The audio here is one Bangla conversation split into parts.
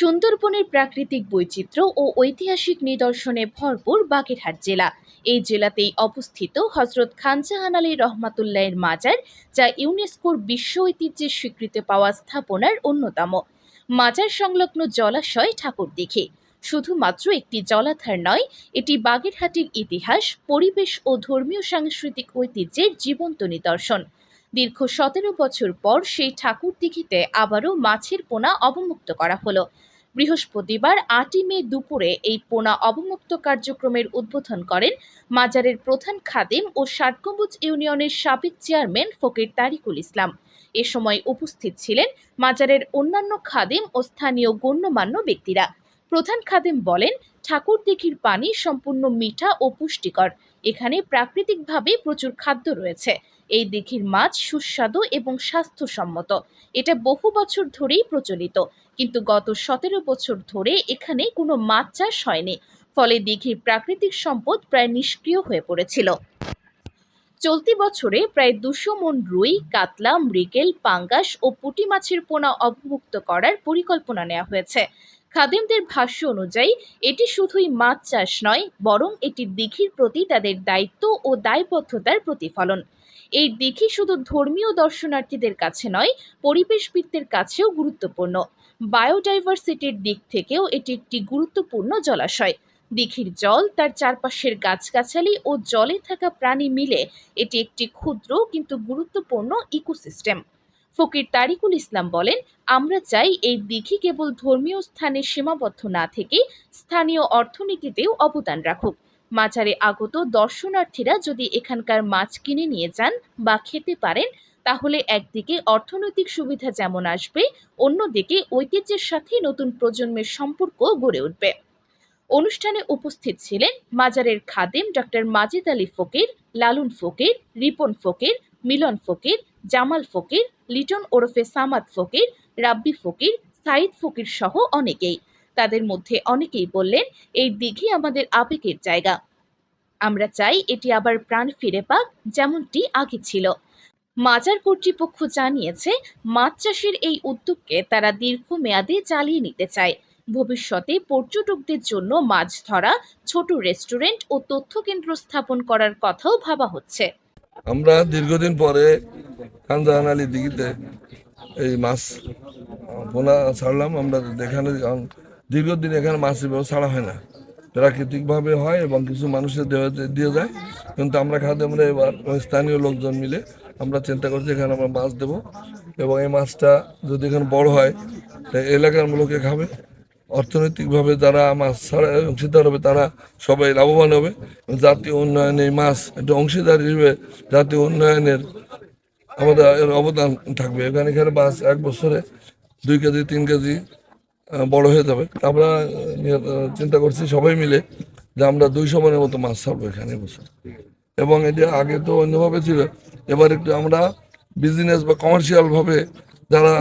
সুন্দরবনের প্রাকৃতিক বৈচিত্র্য ও ঐতিহাসিক নিদর্শনে ভরপুর বাগেরহাট জেলা। এই জেলাতেই অবস্থিত হজরত খানজাহান আলী রহমাতুল্লাহের মাজার, যা ইউনেস্কোর বিশ্ব ঐতিহ্যের স্বীকৃতি পাওয়া স্থাপনার অন্যতম। মাজার সংলগ্ন জলাশয় ঠাকুর ঠাকুরদিঘি শুধুমাত্র একটি জলাধার নয়, এটি বাগেরহাটের ইতিহাস, পরিবেশ ও ধর্মীয় সাংস্কৃতিক ঐতিহ্যের জীবন্ত নিদর্শন। দীর্ঘ সতেরো বছর পর সেই ঠাকুর দিঘিতে আবারও মাছের পোনা অবমুক্ত করা হলো। বৃহস্পতিবার আটই মে দুপুরে এই পোনা অবমুক্ত কার্যক্রমের উদ্বোধন করেন মাজারের প্রধান খাদেম ও ষাটগম্বুজ ইউনিয়নের সাবেক চেয়ারম্যান ফকির তারিকুল ইসলাম। এ সময় উপস্থিত ছিলেন মাজারের অন্যান্য খাদেম ও স্থানীয় গণ্যমান্য ব্যক্তিরা। প্রধান খাদেম বলেন ঠাকুরদিঘির পানি সম্পূর্ণ মিঠা ও পুষ্টিকর। এখানে প্রাকৃতিকভাবে প্রচুর খাদ্য রয়েছে। এই দিঘির মাছ সুস্বাদু এবং স্বাস্থ্যসম্মত। এটা বহু বছর ধরেই প্রচলিত। কিন্তু গত সতেরো বছর ধরে এখানে কোনো মাছ চাষ হয়নি। ফলে দিঘির প্রাকৃতিক সম্পদ প্রায় নিষ্ক্রিয় হয়ে পড়েছিল। চলতি বছরে প্রায় দুশো মন রুই, কাতলা, মৃগেল, পাঙ্গাস ও পুঁটি মাছের পোনা অবমুক্ত করার পরিকল্পনা নেওয়া হয়েছে। খাদেমদের ভাষ্য অনুযায়ী, এটি শুধুই মাছ চাষ নয়, বরং এটি দিঘির প্রতি তাদের দায়িত্ব ও দায়বদ্ধতার প্রতিফলন। এই দিঘি শুধু ধর্মীয় দর্শনার্থীদের কাছে নয়, পরিবেশবিদদের কাছেও গুরুত্বপূর্ণ। বায়োডাইভার্সিটির দিক থেকেও এটি একটি গুরুত্বপূর্ণ জলাশয়। দিঘির জল, তার চারপাশের গাছগাছালি ও জলে থাকা প্রাণী মিলে এটি একটি ক্ষুদ্র কিন্তু গুরুত্বপূর্ণ ইকোসিস্টেম। ফকির তারিকুল ইসলাম বলেন, আমরা চাই এই দিঘি কেবল ধর্মীয় স্থানে সীমাবদ্ধ না থেকে স্থানীয় অর্থনীতিতেও অবদান রাখুক। মাজারে আগত দর্শনার্থীরা যদি এখানকার মাছ কিনে নিয়ে যান বা খেতে পারেন, তাহলে একদিকে অর্থনৈতিক সুবিধা যেমন আসবে, অন্যদিকে ঐতিহ্যের সাথে নতুন প্রজন্মের সম্পর্ক গড়ে উঠবে। অনুষ্ঠানে উপস্থিত ছিলেন মাজারের খাদেম ডক্টর মাজিদ আলী ফকির, লালুন ফকির, রিপন ফকির, মিলন ফকির, জামাল ফকির, লিটন ওরফে সামাদ ফকির, রাব্বি ফকির সাইদ ফকির সহ অনেকেই। তাদের মধ্যে অনেকেই বললেন, এই দিঘি আমাদের আবেগের জায়গা। আমরা চাই এটি আবার প্রাণ ফিরে পাক যেমনটি আগে ছিল। মাজার কর্তৃপক্ষ জানিয়েছে, মাছ চাষের এই উদ্যোগকে তারা দীর্ঘমেয়াদে চালিয়ে নিতে চায়। ভবিষ্যতে পর্যটকদের জন্য মাছ ধরা, ছোট রেস্টুরেন্ট ও তথ্য কেন্দ্র স্থাপন করার কথাও ভাবা হচ্ছে। আমরা দীর্ঘদিন পরে খানজাহান দিঘিতে এই মাছ পোনা ছাড়লাম। আমরা কারণ দীর্ঘদিন এখানে মাছ এভাবে ছাড়া হয় না। প্রাকৃতিকভাবে হয় এবং কিছু মানুষের দেওয়া দিয়ে যায়। কিন্তু আমরা খাদ্য আমরা এবার স্থানীয় লোকজন মিলে আমরা চিন্তা করছি এখানে আমরা মাছ দেবো। এবং এই মাছটা যদি এখানে বড় হয় এলাকার লোকে খাবে। অর্থনৈতিকভাবে যারা মাছ ছাড়া অংশীদার হবে, তারা সবাই লাভবান হবে। জাতীয় উন্নয়নে মাছ একটা অংশীদার হিসেবে জাতীয় উন্নয়নের আমাদের অবদান থাকবে। এখানে এখানে মাছ এক বছরে দুই কেজি, তিন কেজি বড় হয়ে যাবে। আমরা চিন্তা করছি সবাই মিলে যে আমরা দুইশো মনের মতো মাছ ছাড়বো এখানে এবছর এবং এটা আগে তো অন্যভাবে ছিল এবার একটু আমরা বিজনেস বা কমার্শিয়াল ভাবে যারা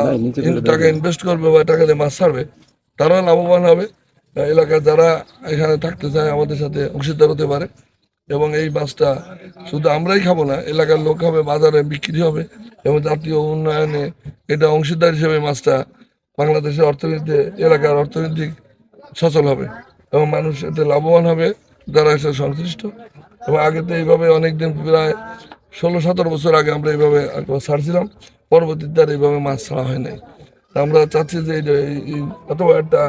টাকা ইনভেস্ট করবে বা টাকা দিয়ে মাছ ছাড়বে তারা লাভবান হবে। এলাকার যারা এখানে থাকতে চায় আমাদের সাথে অংশীদার হতে পারে। এবং এই মাছটা শুধু আমরাই খাব না এলাকার লোক হবে বাজারে বিক্রি হবে। এবং জাতীয় উন্নয়নে এটা অংশীদার হিসেবে মাছটা বাংলাদেশের অর্থনীতি এলাকার অর্থনৈতিক সচল হবে এবং মানুষ এতে লাভবান হবে যারা এসে সংশ্লিষ্ট। এবং আগে তো এইভাবে অনেকদিন প্রায় ষোলো সতেরো বছর আগে আমরা এইভাবে একবার ছাড়ছিলাম পরবর্তীতে আর এইভাবে মাছ ছাড়া হয় নাই। আমরা চাচ্ছি যে এত একটা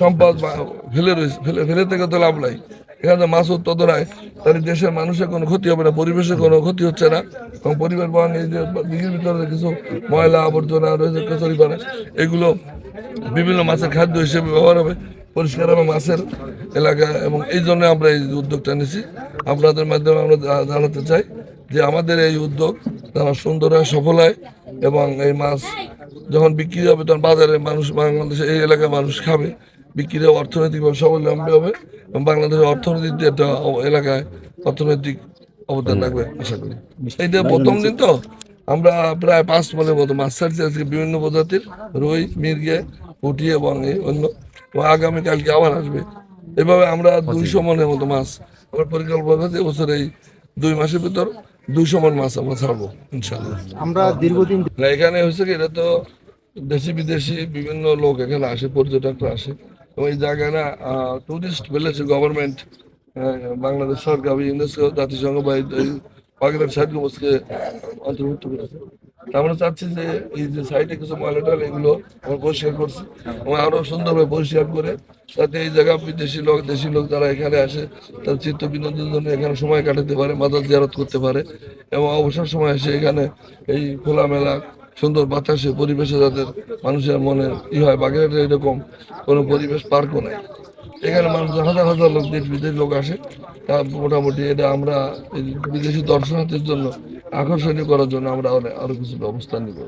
সম্পদ বা ফেলে রয়েছে ফেলে ফেলে থেকে তো লাভ নাই। এখানে মাছ উৎপাদন হয় তাহলে দেশের মানুষের কোনো ক্ষতি হবে না, পরিবেশের কোনো ক্ষতি হচ্ছে না। এবং পরিবার বরং এই যে দিঘির ভিতরে কিছু ময়লা আবর্জনা রয়েছে, কচুরি পারে এগুলো বিভিন্ন মাছের খাদ্য হিসেবে ব্যবহার হবে, পরিষ্কার হবে মাছের এলাকা। এবং এই জন্য আমরা এই উদ্যোগটা নিয়েছি। আপনাদের মাধ্যমে আমরা জানাতে চাই যে আমাদের এই উদ্যোগ যারা সুন্দর হয়, সফল হয়, এবং এই মাছ যখন বিক্রি হবে, তখন বাজারে মানুষ, বাংলাদেশে এই এলাকার মানুষ খাবে। বিক্রি হবে অর্থনৈতিকভাবে স্বাবলম্বী হবে। এবং বাংলাদেশের অর্থনীতিতে একটা এলাকায় অর্থনৈতিক অবদান রাখবে আশা করি। এইটা প্রথম দিন তো আমরা প্রায় পাঁচ মনের মতো মাছ ছাড়ছি আজকে বিভিন্ন প্রজাতির রুই মির্গে পুঁটি এবং এই অন্য। এবং আগামীকালকে আবার আসবে। এভাবে আমরা দুইশো মনের মতো মাছ আমার পরিকল্পনা আছে এবছর এই দুই মাসের ভিতর দুইশো মন মাছ আমরা ছাড়বো ইনশাল্লাহ আমরা দীর্ঘদিন এখানে হয়েছে কি এটা তো দেশি বিদেশি বিভিন্ন লোক এখানে আসে পর্যটকরা আসে। এই জায়গাটা টুরিস্ট ভিলেজ গভর্নমেন্ট বাংলাদেশ সরকার ইউনেস্কো জাতিসংঘ বা এই সাইড গোমসকে অন্তর্ভুক্ত করেছে। আমরা চাচ্ছি যে এই যে সাইডে কিছু ময়লাটাল এগুলো আমরা পরিষ্কার করছি এবং আরও সুন্দরভাবে পরিষ্কার করে যাতে এই জায়গা বিদেশি লোক, দেশি লোক যারা এখানে আসে তার চিত্ত বিনোদনের জন্য এখানে সময় কাটাতে পারে, মাদার জিয়ারত করতে পারে এবং অবসর সময় এসে এখানে এই খোলামেলা সুন্দর বাতাসে পরিবেশে যাদের মানুষের মনে ই হয়, বাগেরহাটে এরকম কোনো পরিবেশ পার্কও নাই। এখানে মানুষ হাজার হাজার লোক, দেশ বিদেশ লোক আসে। তা মোটামুটি এটা আমরা বিদেশি দর্শনার্থীর জন্য আকর্ষণীয় করার জন্য আমরা অনেক আরও কিছু ব্যবস্থা নিব।